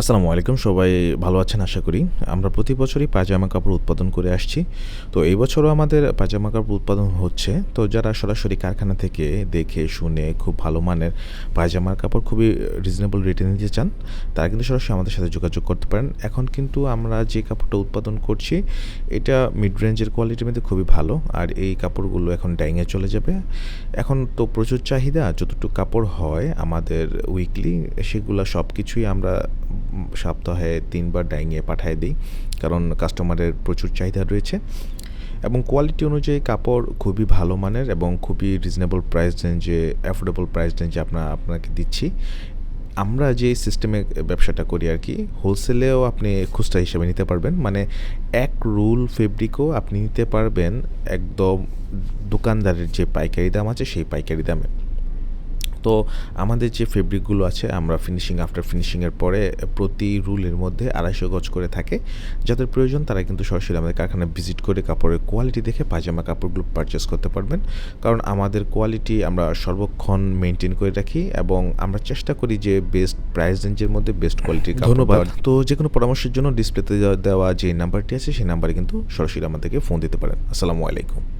আসসালামু আলাইকুম, সবাই ভালো আছেন আশা করি। আমরা প্রতি বছরই পায়জামা কাপড় উৎপাদন করে আসছি। তো এই বছরও আমাদের পায়জামা কাপড় উৎপাদন হচ্ছে। তো যারা সরাসরি কারখানা থেকে দেখে, শুনে খুব ভালো মানের পায়জামার কাপড় খুবই রিজনেবল রেটে নিতে চান, তারা কিন্তু সরাসরি আমাদের সাথে যোগাযোগ করতে পারেন। এখন কিন্তু আমরা যে কাপড়টা উৎপাদন করছি, এটা মিড রেঞ্জের কোয়ালিটির মধ্যে খুবই ভালো। আর এই কাপড়গুলো এখন ডাইংয়ে চলে যাবে। এখন তো প্রচুর চাহিদা, যতটুকু কাপড় হয় আমাদের উইকলি সেগুলো সব কিছুই আমরা সপ্তাহে তিনবার ডাইংয়ে পাঠিয়ে দিই, কারণ কাস্টমারের প্রচুর চাহিদা রয়েছে। এবং কোয়ালিটি অনুযায়ী কাপড় খুবই ভালো মানের এবং খুবই রিজনেবল প্রাইস রেঞ্জে অ্যাফোর্ডেবল প্রাইস রেঞ্জে আপনার আপনাকে দিচ্ছি। আমরা যে সিস্টেমে ব্যবসাটা করি আর কি হোলসেলেও আপনি খুচরা হিসেবে নিতে পারবেন। মানে এক রুল ফেব্রিকও আপনি নিতে পারবেন একদম দোকানদারের যে পাইকারি দাম আছে, সেই পাইকারি দামে। তো আমাদের যে ফেব্রিকগুলো আছে আমরা ফিনিশিং আফটার ফিনিশিংয়ের পরে প্রতি রুলের মধ্যে আড়াইশো গজ করে থাকে। যাদের প্রয়োজন তারা কিন্তু সরাসরি আমাদের কারখানায় ভিজিট করে কাপড়ের কোয়ালিটি দেখে পাজামা কাপড়গুলো পারচেস করতে পারবেন। কারণ আমাদের কোয়ালিটি আমরা সর্বক্ষণ মেনটেন করে রাখি এবং আমরা চেষ্টা করি যে বেস্ট প্রাইস রেঞ্জের মধ্যে বেস্ট কোয়ালিটির ধন্যবাদ। তো যে কোনো পরামর্শের জন্য ডিসপ্লেতে দেওয়া যে নাম্বারটি আছে সেই নাম্বারে কিন্তু সরাসরি আমাদেরকে ফোন দিতে পারেন। আসসালামু আলাইকুম।